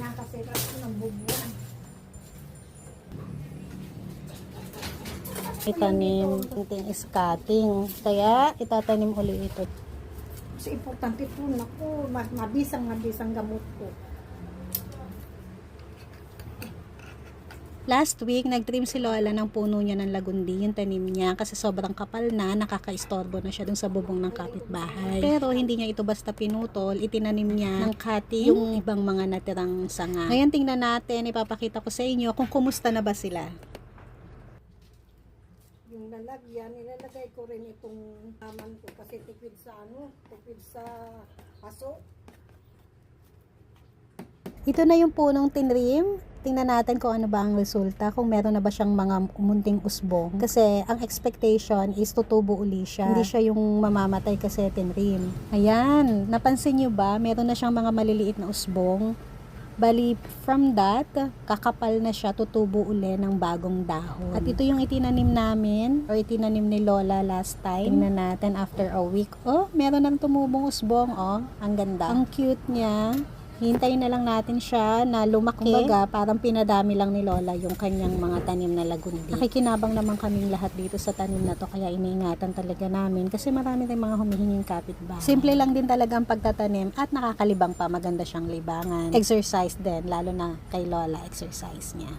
tira ko ng bubuan. Itanim, kunting is cutting. Kaya, itatanim uli ito. Kasi importante po, naku, ma- mabisang mabisang gamot ko. Last week, nag-trim si Lola ng puno niya ng lagundi, yung tanim niya, kasi sobrang kapal na, nakaka-istorbo na siya dun sa bubong ng kapitbahay. Pero hindi niya ito basta pinutol, itinanim niya ng cutting yung ibang mga natirang sanga. Ngayon tingnan natin, ipapakita ko sa inyo kung kumusta na ba sila. Yung lalagyan, nilalagay ko rin itong naman ko kasi tipid sa ano, tipid sa aso. Ito na yung punong tinrim. Tingnan natin kung ano ba ang resulta, kung meron na ba siyang mga munting usbong. Kasi ang expectation is tutubo uli siya. Hindi siya yung mamamatay kasi tinrim. Ayan, napansin nyo ba? Meron na siyang mga maliliit na usbong. Bali, from that, kakapal na siya, tutubo uli ng bagong dahon. At ito yung itinanim namin, or itinanim ni Lola last time. Tingnan natin after a week. Oh, meron nang tumubong usbong, oh. Ang ganda. Ang cute niya. Hintayin na lang natin siya na lumaki. Kumbaga, parang pinadami lang ni Lola yung kanyang mga tanim na lagundi. Nakikinabang naman kaming lahat dito sa tanim na to, kaya iniingatan talaga namin kasi marami tayong mga humihinging kapitbahay. Simple lang din talaga ang pagtatanim at nakakalibang pa, maganda siyang libangan. Exercise din, lalo na kay Lola, exercise niya.